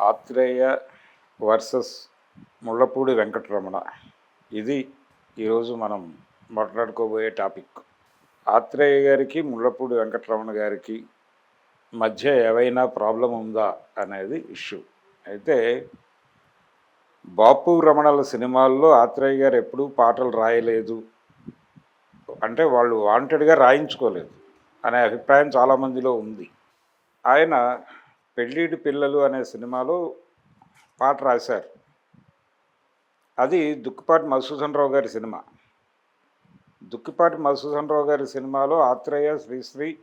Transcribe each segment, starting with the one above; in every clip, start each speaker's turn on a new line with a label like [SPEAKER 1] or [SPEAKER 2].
[SPEAKER 1] Athreya versus Mullapudi Venkataramana. ఇది ఈరోజు మనం మాట్లాడుకోబోయే టాపిక్. ఆత్రేయ గారికి ముళ్ళపూడి వెంకటరమణ గారికి మధ్య ఏవైనా ప్రాబ్లం ఉందా అనేది ఇష్యూ. అయితే బాపు రమణల సినిమాల్లో ఆత్రేయ గారు ఎప్పుడూ పాటలు రాయలేదు. అంటే వాళ్ళు వాంటెడ్గా రాయించుకోలేదు అనే అభిప్రాయం చాలామందిలో ఉంది. ఆయన పెళ్ళిడి పిల్లలు అనే సినిమాలో పాట రాశారు. అది దుక్కిపాటి మధుసూదన్ రావు గారి సినిమా. దుక్కిపాటి మధుసూదన్ రావు గారి సినిమాలో ఆత్రేయ శ్రీశ్రీ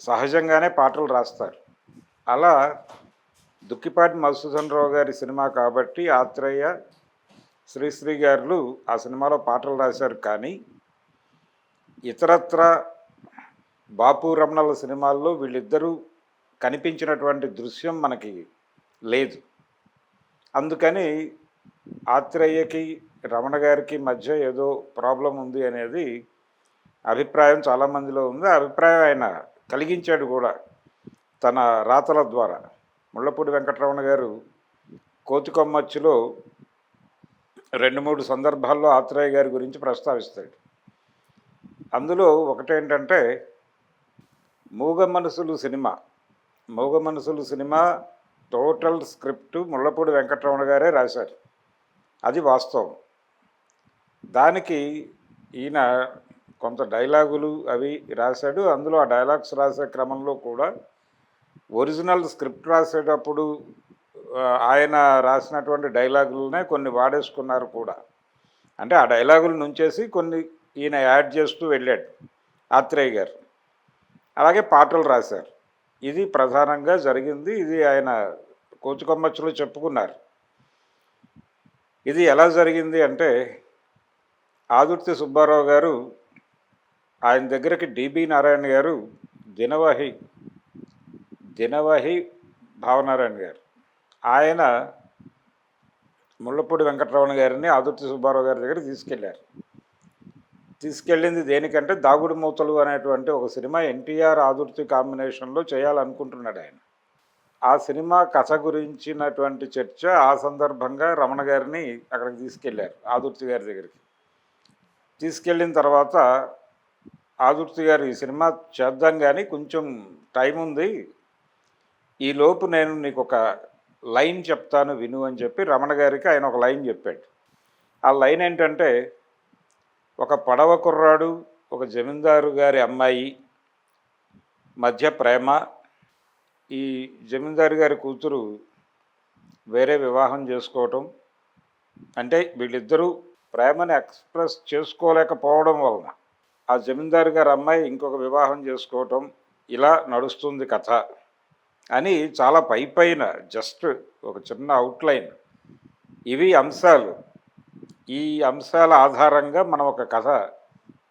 [SPEAKER 1] సహజంగానే పాటలు రాస్తారు. అలా దుక్కిపాటి మధుసూదన్ రావు గారి సినిమా కాబట్టి ఆత్రేయ శ్రీశ్రీ గారు ఆ సినిమాలో పాటలు రాశారు. కానీ ఇతరత్ర బాపు రమణల సినిమాల్లో వీళ్ళిద్దరూ కనిపించినటువంటి దృశ్యం మనకి లేదు. అందుకని ఆత్రేయకి రమణ గారికి మధ్య ఏదో ప్రాబ్లం ఉంది అనేది అభిప్రాయం చాలామందిలో ఉంది. ఆ అభిప్రాయం ఆయన కలిగించాడు కూడా తన రాతల ద్వారా. ముళ్ళపూడి వెంకటరమణ గారు కోతికొమ్మచ్చిలో రెండు మూడు సందర్భాల్లో ఆత్రేయ గారి గురించి ప్రస్తావిస్తాడు. అందులో ఒకటేంటంటే మూగ మనసులు సినిమా. మూగ మనసులు cinema total script Mullapudi Venkataramana గారే రాశారు. అది వాస్తవం. దానికి ఈయన కొంత డైలాగులు అవి రాశాడు. అందులో ఆ డైలాగ్స్ రాసే క్రమంలో కూడా ఒరిజినల్ స్క్రిప్ట్ రాసేటప్పుడు ఆయన రాసినటువంటి డైలాగులనే కొన్ని వాడేసుకున్నారు కూడా. అంటే ఆ డైలాగులు నుంచేసి కొన్ని ఈయన యాడ్ చేస్తూ వెళ్ళాడు ఆత్రేయ గారు. అలాగే పాటలు రాశారు. ఇది ప్రధానంగా జరిగింది. ఇది ఆయన కోచుకొమ్మచ్చులో చెప్పుకున్నారు. ఇది ఎలా జరిగింది అంటే ఆదుర్తి సుబ్బారావు గారు ఆయన దగ్గరికి డిబి నారాయణ గారు దినవహి దినవహి భావనారాయణ గారు ఆయన ముళ్ళపూడి వెంకటరమణ గారిని ఆదుర్తి సుబ్బారావు గారి దగ్గర తీసుకెళ్ళారు. తీసుకెళ్ళింది దేనికంటే దాగుడు మూతలు అనేటువంటి ఒక సినిమా ఎన్టీఆర్ ఆదుర్తి కాంబినేషన్లో చేయాలనుకుంటున్నాడు ఆయన. ఆ సినిమా కథ గురించినటువంటి చర్చ ఆ సందర్భంగా రమణ గారిని అక్కడికి తీసుకెళ్ళారు ఆదుర్తి గారి దగ్గరికి. తీసుకెళ్ళిన తర్వాత ఆదుర్తి గారు ఈ సినిమా చేద్దాం కానీ కొంచెం టైం ఉంది. ఈ లోపు నేను నీకు ఒక లైన్ చెప్తాను విను అని చెప్పి రమణ గారికి ఆయన ఒక లైన్ చెప్పాడు. ఆ లైన్ ఏంటంటే ఒక పడవ కుర్రాడు ఒక జమీందారు గారి అమ్మాయి మధ్య ప్రేమ. ఈ జమీందారు గారి కూతురు వేరే వివాహం చేసుకోవటం. అంటే వీళ్ళిద్దరూ ప్రేమని ఎక్స్ప్రెస్ చేసుకోలేకపోవడం వలన ఆ జమీందారు గారి అమ్మాయి ఇంకొక వివాహం చేసుకోవటం ఇలా నడుస్తుంది కథ అని చాలా పై పైన జస్ట్ ఒక చిన్న అవుట్లైన్ ఇవి అంశాలు. ఈ అంశాల ఆధారంగా మనం ఒక కథ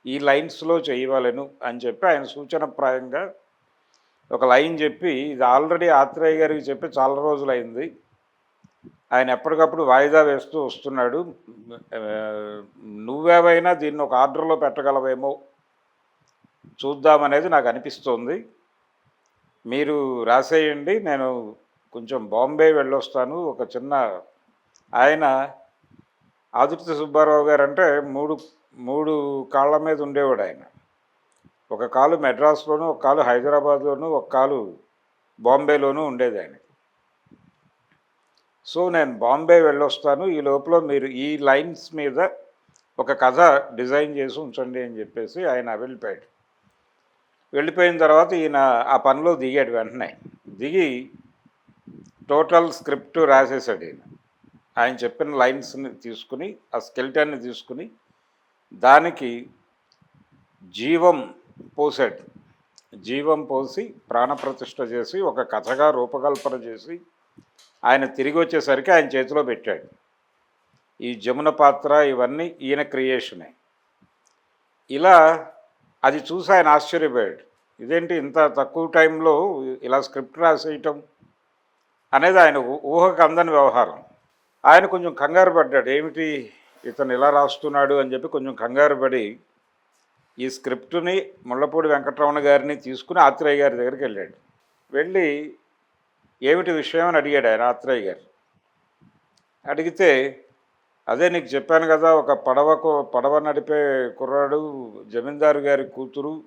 [SPEAKER 1] ఈ లైన్స్లో చేయవలను అని చెప్పి ఆయన సూచనప్రాయంగా ఒక లైన్ చెప్పి ఇది ఆల్రెడీ ఆత్రేయ గారికి చెప్పి చాలా రోజులైంది. ఆయన ఎప్పటికప్పుడు వాయిదా వేస్తూ వస్తున్నాడు. నువ్వేవైనా దీన్ని ఒక ఆర్డర్లో పెట్టగలవేమో చూద్దామనేది నాకు అనిపిస్తోంది. మీరు రాసేయండి నేను కొంచెం బాంబే వెళ్ళొస్తాను. ఒక చిన్న ఆయన ఆదిత్య సుబ్బారావు గారు అంటే మూడు మూడు కాళ్ళ మీద ఉండేవాడు ఆయన. ఒక కాలు మెడ్రాస్లోను ఒక కాలు హైదరాబాద్లోను ఒక కాలు బాంబేలోనూ ఉండేది ఆయనకి. సో నేను బాంబే వెళ్ళొస్తాను ఈ లోపల మీరు ఈ లైన్స్ మీద ఒక కథ డిజైన్ చేసి ఉంచండి అని చెప్పేసి ఆయన వెళ్ళిపోయాడు. వెళ్ళిపోయిన తర్వాత ఈయన ఆ పనిలో దిగాడు వెంటనే. దిగి టోటల్ స్క్రిప్ట్ రాసేసాడు ఈయన. ఆయన చెప్పిన లైన్స్ని తీసుకుని ఆ స్కెల్టాన్ని తీసుకుని దానికి జీవం పోసాడు జీవం పోసి ప్రాణప్రతిష్ఠ చేసి ఒక కథగా రూపకల్పన చేసి ఆయన తిరిగి వచ్చేసరికి ఆయన చేతిలో పెట్టాడు. ఈ జమున పాత్ర ఇవన్నీ ఈయన క్రియేషనే ఇలా అది చూసి ఆయన ఆశ్చర్యపోయాడు. ఇదేంటి ఇంత తక్కువ టైంలో ఇలా స్క్రిప్ట్ రాసేయటం? అనేది ఆయన ఊహకు అందని వ్యవహారం. ఆయన కొంచెం కంగారు పడ్డాడు. ఏమిటి ఇతను ఇలా రాస్తున్నాడు అని చెప్పి కొంచెం కంగారు పడి ఈ స్క్రిప్ట్ని ముళ్ళపూడి వెంకటరమణ గారిని తీసుకుని ఆత్రేయ గారి దగ్గరికి వెళ్ళాడు. వెళ్ళి ఏమిటి విషయం అని అడిగాడు ఆయన ఆత్రేయ గారు. అడిగితే అదే నీకు చెప్పాను కదా ఒక పడవకు పడవ నడిపే కుర్రాడు జమీందారు గారి కూతురు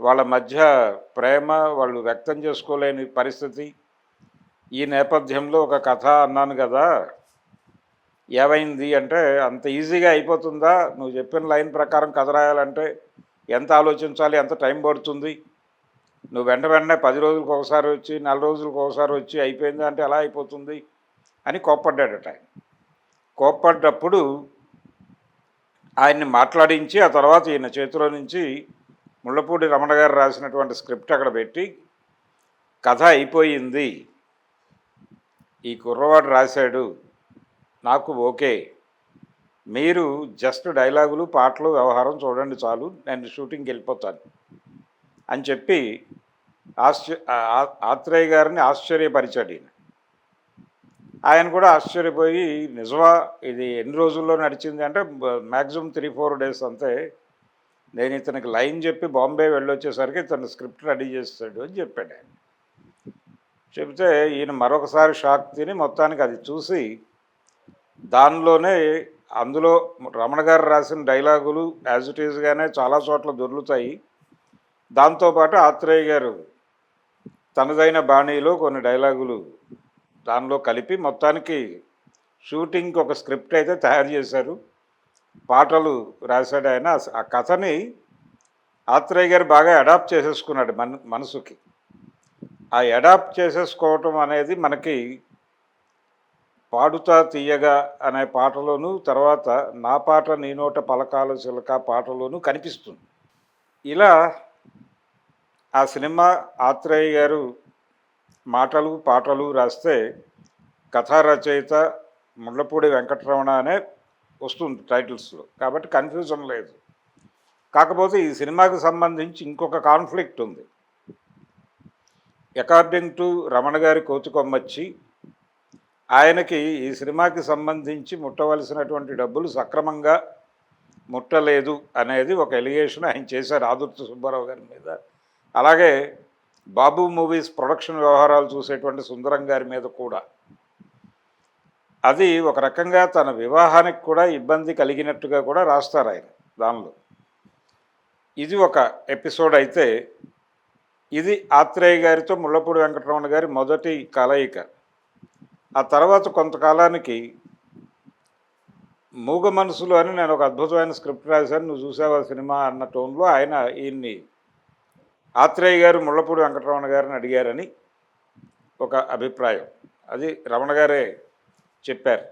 [SPEAKER 1] వాళ్ళ మధ్య ప్రేమ వాళ్ళు వ్యక్తం చేసుకోలేని పరిస్థితి. ఈ నేపథ్యంలో ఒక కథ అన్నాను కదా ఏమైంది అంటే అంత ఈజీగా అయిపోతుందా? నువ్వు చెప్పిన లైన్ ప్రకారం కథ రాయాలంటే ఎంత ఆలోచించాలి? ఎంత టైం పడుతుంది? నువ్వు వెంట వెంటనే పది రోజులకు ఒకసారి వచ్చి నెల రోజులకు ఒకసారి వచ్చి అయిపోయింది అంటే ఎలా అయిపోతుంది? అని కోప్పడ్డాడట ఆయన. కోప్పడ్డప్పుడు ఆయన్ని మాట్లాడించి ఆ తర్వాత ఈయన చేతిలో నుంచి ముళ్ళపూడి రమణ గారు రాసినటువంటి స్క్రిప్ట్ అక్కడ పెట్టి కథ అయిపోయింది. ఈ కుర్రవాడు రాశాడు. నాకు ఓకే. మీరు జస్ట్ డైలాగులు పాటలు వ్యవహారం చూడండి చాలు నేను షూటింగ్కి వెళ్ళిపోతాను అని చెప్పి ఆశ్చర్య ఆత్రేయ గారిని ఆశ్చర్యపరిచాడు ఈయన. ఆయన కూడా ఆశ్చర్యపోయి నిజమా? ఇది ఎన్ని రోజుల్లో నడిచింది? అంటే మ్యాక్సిమం త్రీ ఫోర్ డేస్ అంతే. నేను ఇతనికి లైన్ చెప్పి బాంబే వెళ్ళొచ్చేసరికి ఇతను స్క్రిప్ట్ రెడీ చేస్తాడు అని చెప్పాడు ఆయన. చెబితే ఈయన మరొకసారి షాక్ తిని మొత్తానికి అది చూసి దానిలోనే అందులో రమణ గారు రాసిన డైలాగులు యాజ్ ఇట్ ఈజ్గానే చాలా చోట్ల దొరుకుతాయి దాంతోపాటు ఆత్రేయ గారు తనదైన బాణీలో కొన్ని డైలాగులు దానిలో కలిపి మొత్తానికి షూటింగ్కి ఒక స్క్రిప్ట్ అయితే తయారు చేశారు. పాటలు రాశాడు ఆయన. ఆ- ఆ కథని ఆత్రేయ గారు బాగా అడాప్ట్ చేసేసుకున్నాడు మన మనసుకి. ఆ అడాప్ట్ చేసేసుకోవటం అనేది మనకి పాడుతా తీయగా అనే పాటలోను తర్వాత నా పాట నీ నోట పలకాల చిలక పాటలోను కనిపిస్తుంది. ఇలా ఆ సినిమా ఆత్రేయ గారు మాటలు పాటలు రాస్తే కథా రచయిత ముళ్ళపూడి వెంకటరమణ అనే వస్తుంది టైటిల్స్లో. కాబట్టి కన్ఫ్యూజన్ లేదు. కాకపోతే ఈ సినిమాకు సంబంధించి ఇంకొక కాన్ఫ్లిక్ట్ ఉంది. అకార్డింగ్ టు రమణ గారి కోతికొమ్మచ్చి ఆయనకి ఈ సినిమాకి సంబంధించి ముట్టవలసినటువంటి డబ్బులు సక్రమంగా ముట్టలేదు అనేది ఒక ఎలిగేషన్ ఆయన చేశారు ఆదుర్తి సుబ్బారావు గారి మీద. అలాగే బాబు మూవీస్ ప్రొడక్షన్ వ్యవహారాలు చూసేటువంటి సుందరం గారి మీద కూడా. అది ఒక రకంగా తన వివాహానికి కూడా ఇబ్బంది కలిగినట్టుగా కూడా రాస్తారు ఆయన దానిలో. ఇది ఒక ఎపిసోడ్ అయితే ఇది ఆత్రేయ గారితో ముళ్ళపూడి వెంకటరమణ గారి మొదటి కలయిక. ఆ తర్వాత కొంతకాలానికి మూగ మనసులు అని నేను ఒక అద్భుతమైన స్క్రిప్ట్ రాశాను నువ్వు చూసావా సినిమా అన్న టోన్లో ఆయన ఈయన్ని ఆత్రేయ గారు ముళ్ళపూడి వెంకటరమణ గారిని అడిగారని ఒక అభిప్రాయం. అది రమణ గారే చెప్పారు.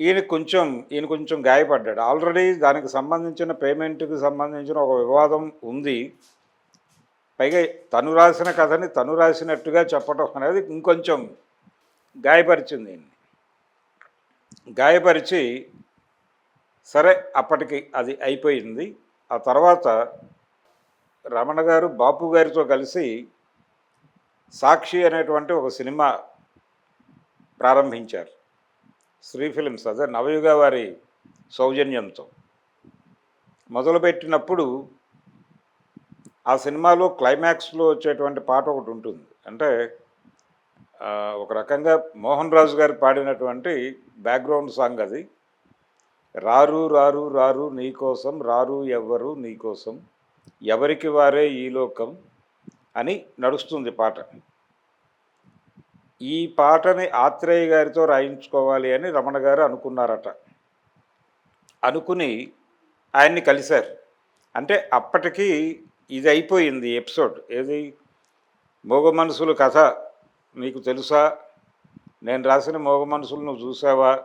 [SPEAKER 1] ఈయన కొంచెం ఈయన కొంచెం గాయపడ్డాడు. ఆల్రెడీ దానికి సంబంధించిన పేమెంట్కి సంబంధించిన ఒక వివాదం ఉంది. పైగా తను రాసిన కథని తను రాసినట్టుగా చెప్పడం అనేది ఇంకొంచెం గాయపరిచింది గాయపరిచి సరే అప్పటికి అది అయిపోయింది. ఆ తర్వాత రమణ గారు బాపు గారితో కలిసి సాక్షి అనేటువంటి ఒక సినిమా ప్రారంభించారు. శ్రీ ఫిలిమ్స్ అదే నవయుగ వారి సౌజన్యంతో. మొదలుపెట్టినప్పుడు ఆ సినిమాలో క్లైమాక్స్లో వచ్చేటువంటి పాట ఒకటి ఉంటుంది. అంటే ఒక రకంగా మోహన్ రాజు గారు పాడినటువంటి బ్యాక్గ్రౌండ్ సాంగ్ అది. రారు రారు రారు నీకోసం రారు ఎవ్వరు నీకోసం ఎవరికి వారే ఈ లోకం అని నడుస్తుంది పాట. ఈ పాటని ఆత్రేయ గారితో రాయించుకోవాలి అని రమణ గారు అనుకున్నారట. అనుకుని ఆయన్ని కలిశారు. అంటే అప్పటికీ ఇది అయిపోయింది ఎపిసోడ్. ఏది? మోగ మనసులు కథ. నీకు తెలుసా? నేను రాసిన మోగ మనసులు నువ్వు చూసావా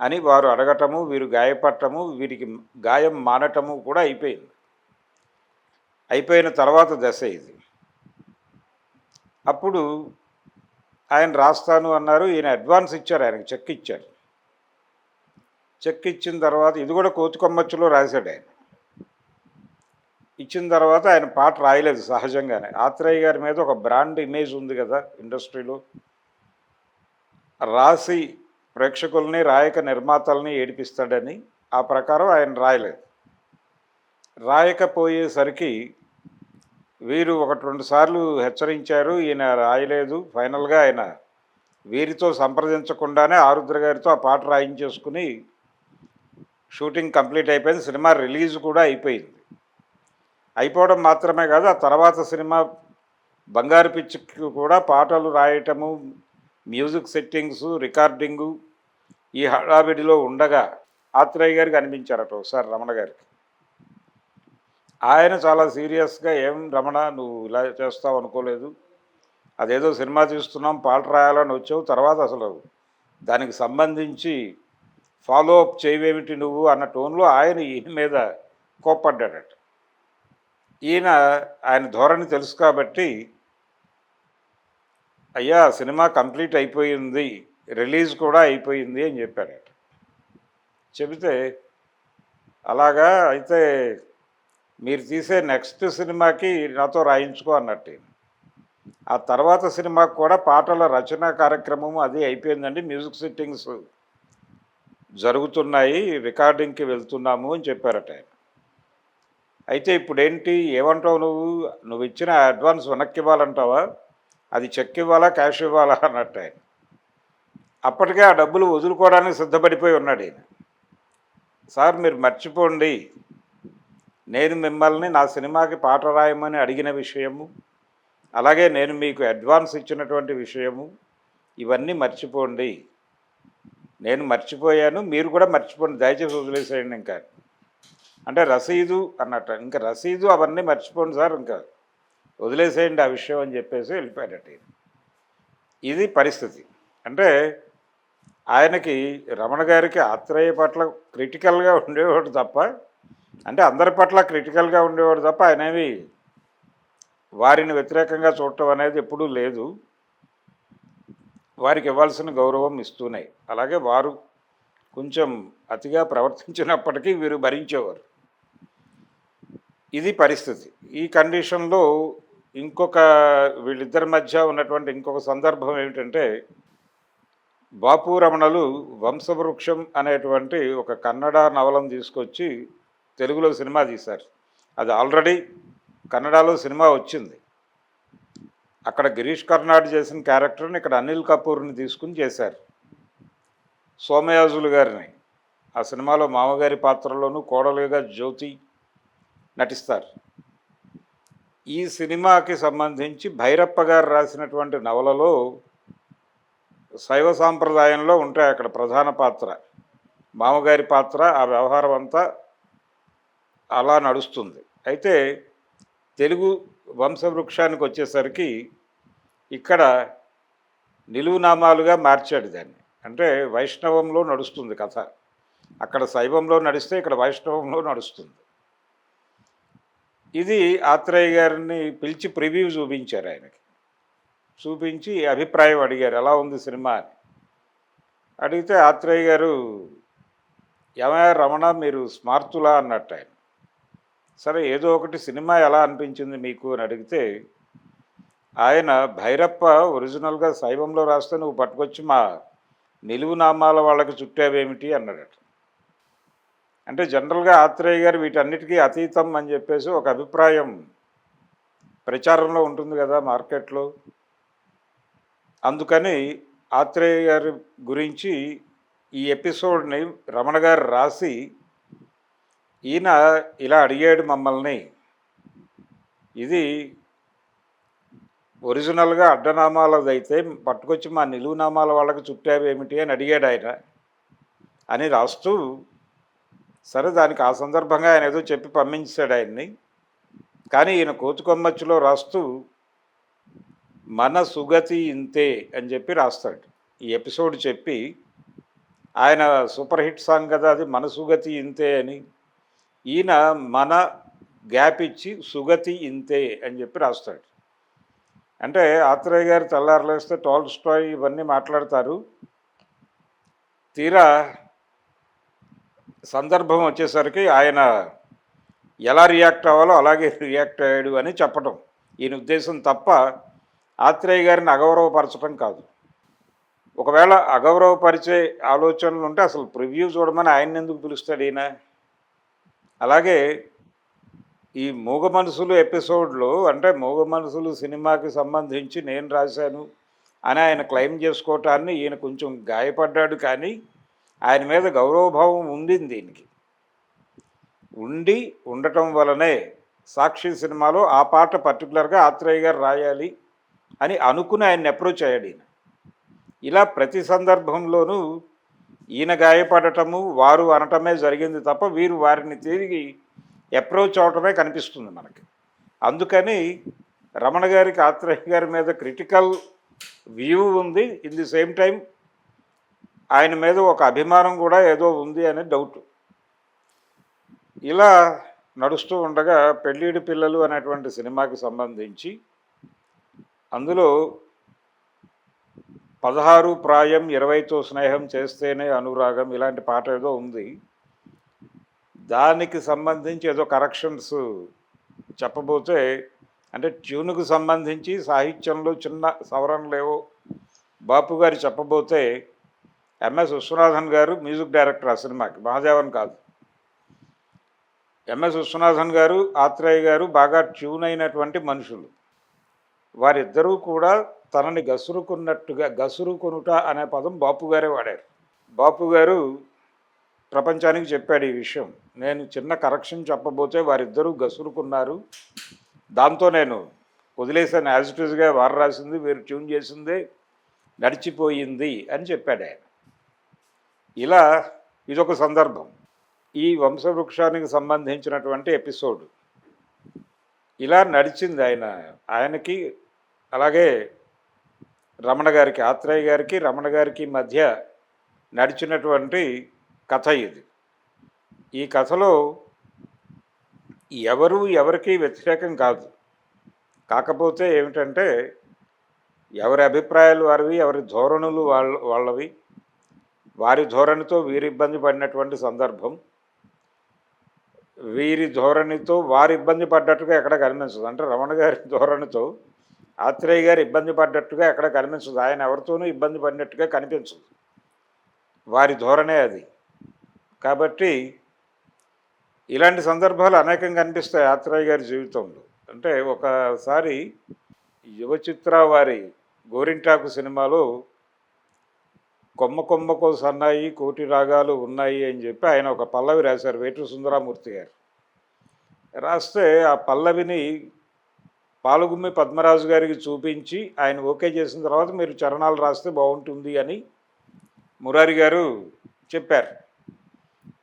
[SPEAKER 1] అని వారు అడగటము వీరు గాయపడటము వీరికి గాయం మానటము కూడా అయిపోయింది. అయిపోయిన తర్వాత దశ ఇది. అప్పుడు ఆయన రాస్తాను అన్నారు. ఈయన అడ్వాన్స్ ఇచ్చారు ఆయనకు చెక్ ఇచ్చారు. చెక్ ఇచ్చిన తర్వాత ఇది కూడా కోతికొమ్మచ్చులో రాశాడు ఆయన. ఇచ్చిన తర్వాత ఆయన పాట రాయలేదు సహజంగానే. ఆత్రేయ గారి మీద ఒక బ్రాండ్ ఇమేజ్ ఉంది కదా ఇండస్ట్రీలో. రాసి ప్రేక్షకుల్ని రాయక నిర్మాతల్ని ఏడిపిస్తాడని ఆ ప్రకారం ఆయన రాయలేదు. రాయకపోయేసరికి వీరు ఒకటి రెండు సార్లు హెచ్చరించారు ఈయన రాయలేదు. ఫైనల్గా ఆయన వీరితో సంప్రదించకుండానే ఆరుద్ర గారితో ఆ పాట రాయించేసుకుని షూటింగ్ కంప్లీట్ అయిపోయింది. సినిమా రిలీజ్ కూడా అయిపోయింది. అయిపోవడం మాత్రమే కాదు ఆ తర్వాత సినిమా బంగారు పిచ్చికి కూడా పాటలు రాయటము మ్యూజిక్ సెట్టింగ్స్ రికార్డింగు ఈ హడావిడిలో ఉండగా ఆత్రేయ గారికి అనిపించారట ఒకసారి రమణ గారికి. ఆయన చాలా సీరియస్గా ఏం రమణ నువ్వు ఇలా చేస్తావు అనుకోలేదు. అదేదో సినిమా తీస్తున్నాం పాట రాయాలని వచ్చావు. తర్వాత అసలు దానికి సంబంధించి ఫాలో అప్ చేయవేమిటి నువ్వు? అన్న టోన్లో ఆయన ఈయన మీద కోప్పడ్డాడట. ఈయన ఆయన ధోరణి తెలుసు కాబట్టి అయ్యా సినిమా కంప్లీట్ అయిపోయింది రిలీజ్ కూడా అయిపోయింది అని చెప్పారట చెబితే అలాగా అయితే మీరు తీసే నెక్స్ట్ సినిమాకి నాతో రాయించుకో అన్నట్టు ఆ తర్వాత సినిమాకి కూడా పాటల రచన కార్యక్రమం అది అయిపోయిందండి మ్యూజిక్ సెట్టింగ్స్ జరుగుతున్నాయి రికార్డింగ్కి వెళ్తున్నాము అని చెప్పారట ఆయన. అయితే ఇప్పుడు ఏంటి ఏమంటావు నువ్వు? నువ్వు ఇచ్చిన అడ్వాన్స్ వెనక్కి ఇవ్వాలంటావా? అది చెక్ ఇవ్వాలా క్యాష్ ఇవ్వాలా అన్నట్టు ఆయన. అప్పటికే ఆ డబ్బులు వదులుకోవడానికి సిద్ధపడిపోయి ఉన్నాడు ఆయన సార్ మీరు మర్చిపోండి. నేను మిమ్మల్ని నా సినిమాకి పాట రాయమని అడిగిన విషయము అలాగే నేను మీకు అడ్వాన్స్ ఇచ్చినటువంటి విషయము ఇవన్నీ మర్చిపోండి. నేను మర్చిపోయాను మీరు కూడా మర్చిపోండి. దయచేసి వదిలేసేయండి ఇంకా. అంటే రసీదు అన్నట్టు. ఇంకా రసీదు అవన్నీ మర్చిపోండి సార్ ఇంకా వదిలేసేయండి ఆ విషయం అని చెప్పేసి వెళ్ళిపోయాడట ఇది పరిస్థితి. అంటే ఆయనకి రమణ గారికి ఆత్రేయ పట్ల క్రిటికల్గా ఉండేవాడు తప్ప అంటే అందరి పట్ల క్రిటికల్గా ఉండేవాడు తప్ప ఆయనేవి వారిని వ్యతిరేకంగా చూడటం అనేది ఎప్పుడూ లేదు. వారికి ఇవ్వాల్సిన గౌరవం ఇస్తున్నాయి అలాగే వారు కొంచెం అతిగా ప్రవర్తించినప్పటికీ వీరు భరించేవారు. ఇది పరిస్థితి. ఈ కండిషన్లో ఇంకొక వీళ్ళిద్దరి మధ్య ఉన్నటువంటి ఇంకొక సందర్భం ఏమిటంటే బాపు రమణలు వంశవృక్షం అనేటువంటి ఒక కన్నడ నవలను తీసుకొచ్చి తెలుగులో సినిమా తీశారు. అది ఆల్రెడీ కన్నడలో సినిమా వచ్చింది. అక్కడ గిరీష్ కర్నాడ్ చేసిన క్యారెక్టర్ని ఇక్కడ అనిల్ కపూర్ని తీసుకుని చేశారు. సోమయాజులు గారిని. ఆ సినిమాలో మామగారి పాత్రలోనూ కోడలుగా జ్యోతి నటిస్తారు. ఈ సినిమాకి సంబంధించి భైరప్ప గారు రాసినటువంటి నవలలో శైవ సాంప్రదాయంలో ఉంటాయి అక్కడ ప్రధాన పాత్ర. మామగారి పాత్ర ఆ వ్యవహారం అంతా అలా నడుస్తుంది. అయితే తెలుగు వంశవృక్షానికి వచ్చేసరికి ఇక్కడ నిలువునామాలుగా మార్చాడు దాన్ని. అంటే వైష్ణవంలో నడుస్తుంది కథ. అక్కడ శైవంలో నడిస్తే ఇక్కడ వైష్ణవంలో నడుస్తుంది. ఇది ఆత్రేయ గారిని పిలిచి ప్రివ్యూ చూపించారు ఆయనకి. చూపించి అభిప్రాయం అడిగారు ఎలా ఉంది సినిమా? అని. అడిగితే ఆత్రేయ గారు ఏమయ్య రమణ మీరు స్మార్తులా? అన్నట్టు ఆయన. సరే ఏదో ఒకటి సినిమా ఎలా అనిపించింది మీకు? అని అడిగితే ఆయన భైరప్ప ఒరిజినల్గా శైవంలో రాస్తే నువ్వు పట్టుకొచ్చి మా నిలువు నామాల వాళ్ళకి చుట్టావేమిటి? అన్నాడట. అంటే జనరల్గా ఆత్రేయ గారు వీటన్నిటికీ అతీతం అని చెప్పేసి ఒక అభిప్రాయం ప్రచారంలో ఉంటుంది కదా మార్కెట్లో. అందుకని ఆత్రేయ గారి గురించి ఈ ఎపిసోడ్ని రమణ గారు రాసి ఈయన ఇలా అడిగాడు మమ్మల్ని. ఇది ఒరిజినల్గా అడ్డనామాలదైతే పట్టుకొచ్చి మా నిలువునామాల వాళ్ళకి చుట్టావేమిటి అని అడిగాడు ఆయన అని రాస్తూ సరే దానికి ఆ సందర్భంగా ఆయన ఏదో చెప్పి పంపించాడు ఆయన్ని. కానీ ఈయన కోతుకొమ్మచ్చిలో రాస్తూ మన సుగతి ఇంతే అని చెప్పి రాస్తాడు. ఈ ఎపిసోడ్ చెప్పి ఆయన సూపర్ హిట్ సాంగ్ కదా అది మన సుగతి ఇంతే అని. ఈయన మన గ్యాప్ ఇచ్చి సుగతి ఇంతే అని చెప్పి రాస్తాడు. అంటే ఆత్రేయ గారు తెల్లారులేస్తే టోల్ స్టాయ్ ఇవన్నీ మాట్లాడతారు. తీరా సందర్భం వచ్చేసరికి ఆయన ఎలా రియాక్ట్ అవ్వాలో అలాగే రియాక్ట్ అయ్యాడు అని చెప్పడం ఈయన ఉద్దేశం తప్ప ఆత్రేయ గారిని అగౌరవపరచడం కాదు. ఒకవేళ అగౌరవపరిచే ఆలోచనలు ఉంటే అసలు ప్రివ్యూ చూడమని ఆయన ఎందుకు పిలుస్తాడు ఈయన? అలాగే ఈ మూగ మనసులు ఎపిసోడ్లో అంటే మూగ మనసులు సినిమాకి సంబంధించి నేను రాశాను అని ఆయన క్లెయిమ్ చేసుకోవటాన్ని ఈయన కొంచెం గాయపడ్డాడు కానీ ఆయన మీద గౌరవభావం ఉంది దీనికి. ఉండి ఉండటం వలనే సాక్షి సినిమాలో ఆ పాట పర్టికులర్గా ఆత్రేయ గారు రాయాలి అని అనుకుని ఆయన్ని అప్రోచ్ అయ్యాడు ఈయన. ఇలా ప్రతి సందర్భంలోనూ ఈయన గాయపడటము వారు అనటమే జరిగింది తప్ప వీరు వారిని తిరిగి అప్రోచ్ అవటమే కనిపిస్తుంది మనకి. అందుకని రమణ గారికి ఆత్రేయ గారి మీద క్రిటికల్ వ్యూ ఉంది. ఇన్ ది సేమ్ టైం ఆయన మీద ఒక అభిమానం కూడా ఏదో ఉంది అనే డౌట్ ఇలా నడుస్తూ ఉండగా పెళ్ళిడి పిల్లలు అనేటువంటి సినిమాకి సంబంధించి అందులో పదహారు ప్రాయం ఇరవైతో స్నేహం చేస్తేనే అనురాగం ఇలాంటి పాట ఏదో ఉంది. దానికి సంబంధించి ఏదో కరెక్షన్స్ చెప్పబోతే అంటే ట్యూన్కు సంబంధించి సాహిత్యంలో చిన్న సవరణలు బాపు గారు చెప్పబోతే ఎంఎస్ విశ్వనాథన్ గారు మ్యూజిక్ డైరెక్టర్ ఆ సినిమాకి. మహాదేవన్ కాదు. ఎంఎస్ విశ్వనాథన్ గారు ఆత్రేయ గారు బాగా ట్యూన్ అయినటువంటి మనుషులు. వారిద్దరూ కూడా తనని గసురుకున్నట్టుగా గసురుకొనుట అనే పదం బాపు గారే వాడారు. బాపు గారు ప్రపంచానికి చెప్పాడు ఈ విషయం. నేను చిన్న కరెక్షన్ చెప్పబోతే వారిద్దరూ గసురుకున్నారు. దాంతో నేను వదిలేసాను యాజ్ ఇట్ వారు రాసింది వీరు ట్యూన్ చేసింది నడిచిపోయింది అని చెప్పాడు ఆయన. ఇలా ఇదొక సందర్భం. ఈ వంశవృక్షానికి సంబంధించినటువంటి ఎపిసోడ్. ఇలా నడిచింది ఆయన ఆయనకి అలాగే రమణ గారికి ఆత్రేయ గారికి రమణ గారికి మధ్య నడిచినటువంటి కథ ఇది. ఈ కథలో ఎవరు ఎవరికి వ్యతిరేకం కాదు. కాకపోతే ఏమిటంటే ఎవరి అభిప్రాయాలు వారివి ఎవరి ధోరణులు వాళ్ళ వాళ్ళవి వారి ధోరణితో వీరి ఇబ్బంది పడినటువంటి సందర్భం వీరి ధోరణితో వారు ఇబ్బంది పడ్డట్టుగా ఎక్కడ కనిపించదు. అంటే రమణ గారి ధోరణితో ఆత్రేయ గారు ఇబ్బంది పడ్డట్టుగా ఎక్కడ కనిపించదు. ఆయన ఎవరితోనూ ఇబ్బంది పడినట్టుగా కనిపించదు. వారి ధోరణే అది. కాబట్టి ఇలాంటి సందర్భాలు అనేకం కనిపిస్తాయి ఆత్రేయ గారి జీవితంలో. అంటే ఒకసారి యువ చిత్ర వారి గోరింటాకు సినిమాలో కొమ్మ కొమ్మకు సన్నాయి కోటి రాగాలు ఉన్నాయి అని చెప్పి ఆయన ఒక పల్లవి రాశారు వేటూరు సుందరామూర్తి గారు. రాస్తే ఆ పల్లవిని పాలుగుమ్మి పద్మరాజు గారికి చూపించి ఆయన ఓకే చేసిన తర్వాత మీరు చరణాలు రాస్తే బాగుంటుంది అని మురారి గారు చెప్పారు.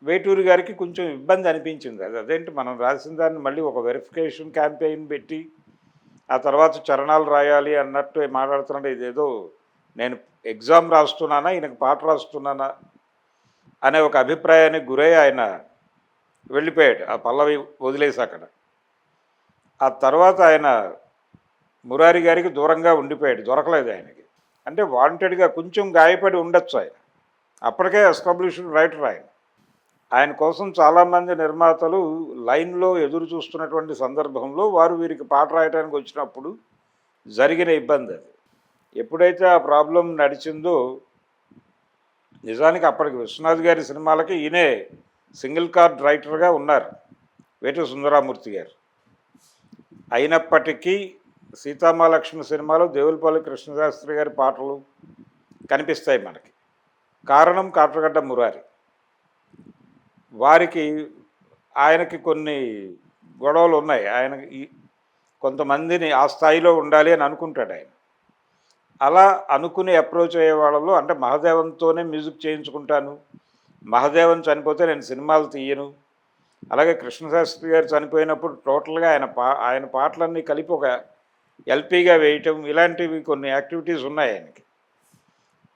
[SPEAKER 1] వేటూరు గారికి కొంచెం ఇబ్బంది అనిపించింది. అది అదేంటి మనం రాసిన దాన్ని మళ్ళీ ఒక వెరిఫికేషన్ క్యాంపెయిన్ పెట్టి ఆ తర్వాత చరణాలు రాయాలి అన్నట్టు మాట్లాడుతున్నాడు ఇదేదో నేను ఎగ్జామ్ రాస్తున్నానా ఈయనకు పాట రాస్తున్నానా అనే ఒక అభిప్రాయానికి గురై ఆయన వెళ్ళిపోయాడు ఆ పల్లవి వదిలేసి అక్కడ. ఆ తర్వాత ఆయన మురారి గారికి దూరంగా ఉండిపోయాడు దొరకలేదు ఆయనకి. అంటే వాంటెడ్గా కొంచెం గాయపడి ఉండొచ్చు ఆయన. అప్పటికే ఎస్టాబ్లిష్డ్ రైటర్ ఆయన. ఆయన కోసం చాలామంది నిర్మాతలు లైన్లో ఎదురు చూస్తున్నటువంటి సందర్భంలో వారు వీరికి పాట రాయడానికి వచ్చినప్పుడు జరిగిన ఇబ్బంది అది. ఎప్పుడైతే ఆ ప్రాబ్లం నడిచిందో నిజానికి అప్పటికి విశ్వనాథ్ గారి సినిమాలకి ఈయనే సింగిల్ కార్డ్ రైటర్గా ఉన్నారు వేటు సుందరామూర్తి గారు. అయినప్పటికీ సీతామాలక్ష్మి సినిమాలో దేవులపల్లి కృష్ణశాస్త్రి గారి పాటలు కనిపిస్తాయి మనకి. కారణం కాట్రగడ్డ మురారి. వారికి ఆయనకి కొన్ని గొడవలు ఉన్నాయి. ఆయన కొంతమందిని ఆ స్థాయిలో ఉండాలి అని అనుకుంటాడు ఆయన. అలా అనుకుని అప్రోచ్ అయ్యే వాళ్ళలో అంటే మహదేవంతోనే మ్యూజిక్ చేయించుకుంటాను. మహదేవన్ చనిపోతే నేను సినిమాలు తీయను. అలాగే కృష్ణశాస్త్రి గారు చనిపోయినప్పుడు టోటల్గా ఆయన పా ఆయన పాటలన్నీ కలిపి ఒక ఎల్పీగా వేయటం ఇలాంటివి కొన్ని యాక్టివిటీస్ ఉన్నాయి ఆయనకి.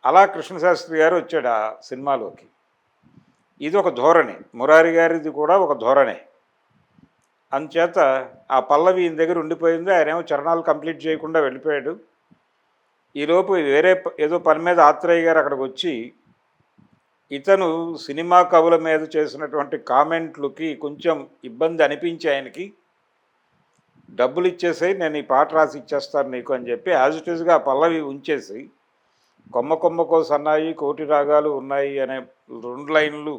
[SPEAKER 1] అలా కృష్ణశాస్త్రి గారు వచ్చాడు ఆ సినిమాలోకి. ఇది ఒక ధోరణి. మురారి గారిది కూడా ఒక ధోరణే. అందుచేత ఆ పల్లవి ఈయన దగ్గర ఉండిపోయింది. ఆయన ఏమో చరణాలు కంప్లీట్ చేయకుండా వెళ్ళిపోయాడు. ఈలోపు వేరే ఏదో పని మీద ఆత్రేయ గారు అక్కడికి వచ్చి ఇతను సినిమా కవుల మీద చేసినటువంటి కామెంట్లకి కొంచెం ఇబ్బంది అనిపించి ఆయనకి డబ్బులు ఇచ్చేసాయి నేను ఈ పాట రాసి ఇచ్చేస్తాను నీకు అని చెప్పి యాజ్ ఇట్ ఈస్గా పల్లవి ఉంచేసి కొమ్మ కొమ్మకో సన్నాయి కోటి రాగాలు ఉన్నాయి అనే రెండు లైన్లు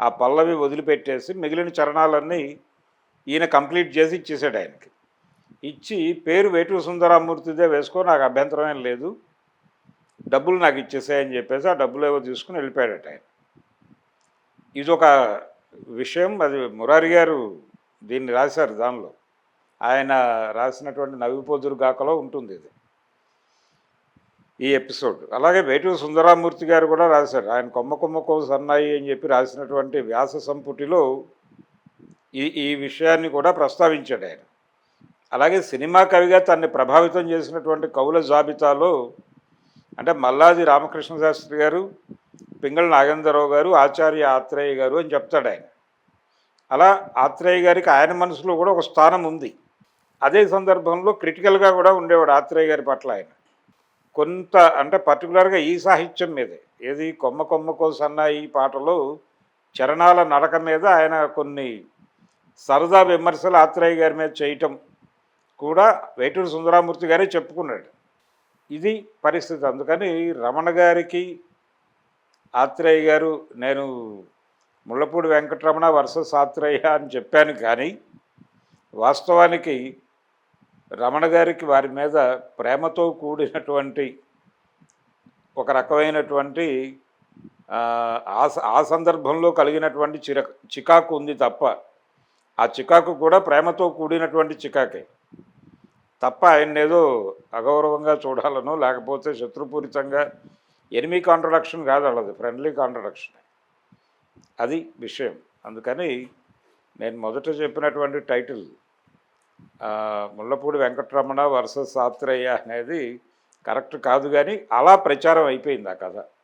[SPEAKER 1] ఆ పల్లవి వదిలిపెట్టేసి మిగిలిన చరణాలన్నీ ఈయన కంప్లీట్ చేసి ఇచ్చేసాడు ఆయనకి. ఇచ్చి పేరు వేటూరు సుందరామూర్తిదే వేసుకో నాకు అభ్యంతరం ఏం లేదు. డబ్బులు నాకు ఇచ్చేసాయని చెప్పేసి ఆ డబ్బులు ఏవో తీసుకుని వెళ్ళిపోయాడట ఆయన. ఇది ఒక విషయం అది మురారి గారు దీన్ని రాశారు దానిలో. ఆయన రాసినటువంటి నవ్విపోదురు గాకలో ఉంటుంది ఇది. ఈ ఎపిసోడ్. అలాగే వేటూరు సుందరామూర్తి గారు కూడా రాశారు. ఆయన కొమ్మ కొమ్మకో సన్నాయి అని చెప్పి రాసినటువంటి వ్యాస సంపుటిలో ఈ ఈ విషయాన్ని కూడా ప్రస్తావించాడు ఆయన. అలాగే సినిమా కవిగా తన్ని ప్రభావితం చేసినటువంటి కవుల జాబితాలో అంటే మల్లాది రామకృష్ణ శాస్త్రి గారు పింగళ నాగేంద్రరావు గారు ఆచార్య ఆత్రేయ గారు అని చెప్తాడు ఆయన. అలా ఆత్రేయ గారికి ఆయన మనసులో కూడా ఒక స్థానం ఉంది. అదే సందర్భంలో క్రిటికల్గా కూడా ఉండేవాడు ఆత్రేయ గారి పట్ల ఆయన. కొంత అంటే పర్టికులర్గా ఈ సాహిత్యం మీదే ఏది కొమ్మ కొమ్మకో సన్నాయి పాటలో చరణాల నడక మీద ఆయన కొన్ని సరదా విమర్శలు ఆత్రేయ గారి మీద చేయటం కూడా వేటూరు సుందరామూర్తి గారే చెప్పుకున్నాడు. ఇది పరిస్థితి. అందుకని రమణ గారికి ఆత్రేయ గారు నేను ముళ్ళపూడి వెంకటరమణ వర్సెస్ ఆత్రేయ అని చెప్పాను కానీ వాస్తవానికి రమణ గారికి వారి మీద ప్రేమతో కూడినటువంటి ఒక రకమైనటువంటి ఆ, ఆ సందర్భంలో కలిగినటువంటి చిర చికాకు ఉంది తప్ప ఆ చికాకు కూడా ప్రేమతో కూడినటువంటి చికాకే. తప్ప ఆయన ఏదో అగౌరవంగా చూడాలనో లేకపోతే శత్రుపూరితంగా ఎనిమి కాంట్రడక్షన్ కాదు వాళ్ళది ఫ్రెండ్లీ కాంట్రడక్షన్ అది విషయం. అందుకని నేను మొదట చెప్పినటువంటి టైటిల్ ముళ్ళపూడి వెంకటరమణ వర్సెస్ ఆత్రేయ అనేది కరెక్ట్ కాదు కానీ అలా ప్రచారం అయిపోయింది ఆ కథ.